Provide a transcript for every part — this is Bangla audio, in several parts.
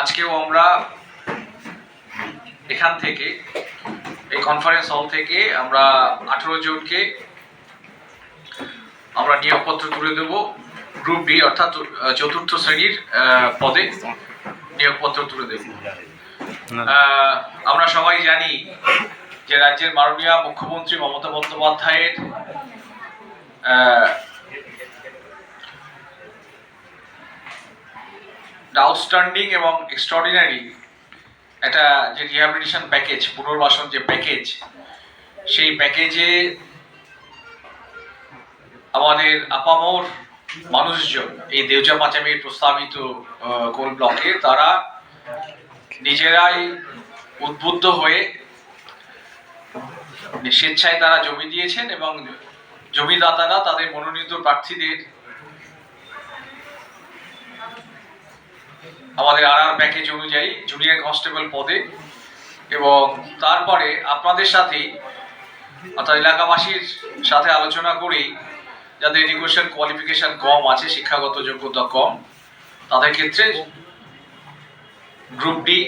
আজকেও আমরা এখান থেকে, এই কনফারেন্স হল থেকে আমরা আঠেরো জনকে আমরা নিয়োগপত্র তুলে দেব গ্রুপ ডি অর্থাৎ চতুর্থ শ্রেণির পদে নিয়োগপত্র তুলে দেব। আমরা সবাই জানি যে রাজ্যের মাননীয় মুখ্যমন্ত্রী মমতা বন্দ্যোপাধ্যায়ের আউটস্ট্যান্ডিং এবং এক্সট্রাঅর্ডিনারি একটা যে রিহ্যাবিলিটেশন প্যাকেজ পুনর্বাসন যে প্যাকেজ সেই প্যাকেজে আমাদের আপামর মানুষজন, এই দেউচা পাঁচামির প্রস্তাবিত কোল ব্লকে, তারা নিজেরাই উদ্বুদ্ধ হয়ে স্বেচ্ছায় তারা জমি দিয়েছেন এবং জমিদাতারা তাদের মনোনীত প্রার্থীদের আমাদের আর আর প্যাকেজ অনুযায়ী জুনিয়র কনস্টেবল পদে এবং তারপরে আপনাদের সাথেই অর্থাৎ এলাকাবাসীর সাথে আলোচনা করেই যাদের এডুকেশন কোয়ালিফিকেশন কম আছে, শিক্ষাগত যোগ্যতা কম, তাদের ক্ষেত্রে গ্রুপ ডি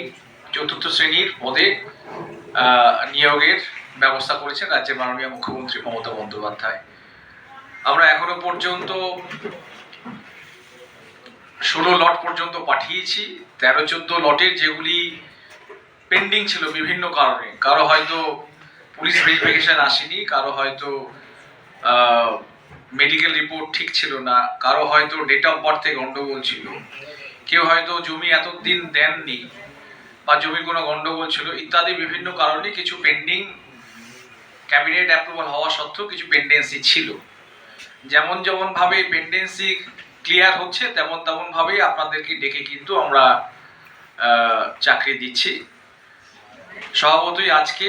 চতুর্থ শ্রেণির পদে নিয়োগের ব্যবস্থা করেছেন রাজ্যের মাননীয় মুখ্যমন্ত্রী মমতা বন্দ্যোপাধ্যায়। আমরা এখনও পর্যন্ত ষোলো লট পর্যন্ত পাঠিয়েছি, তেরো চোদ্দ লটের যেগুলি পেন্ডিং ছিল বিভিন্ন কারণে। কারও হয়তো পুলিশ ভেরিফিকেশন আসেনি, কারও হয়তো মেডিকেল রিপোর্ট ঠিক ছিল না, কারও হয়তো ডেট অফ বার্থে গন্ডগোল ছিল। কেউ হয়তো জমি এতদিন দেননি বা জমির কোনো গণ্ডগোল ছিল, ইত্যাদি বিভিন্ন কারণে কিছু পেন্ডিং ক্যাবিনেট অ্যাপ্রুভাল হওয়া সত্ত্বেও কিছু পেন্ডেন্সি ছিল। যেমন যেমনভাবে পেন্ডেন্সি ক্লিয়ার হচ্ছে, তেমন তেমন ভাবেই আপনাদেরকে ডেকে কিন্তু আমরা চাকরি দিচ্ছি। স্বভাবতই আজকে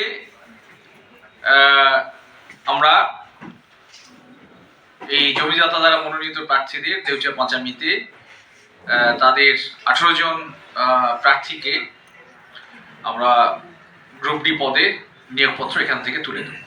আমরা এই জমিদাতা দ্বারা মনোনীত প্রার্থীদের দেউচা পাঁচামিতে তাদের আঠেরো জন প্রার্থীকে আমরা গ্রুপ ডি পদে নিয়োগপত্র এখান থেকে তুলে দেবো।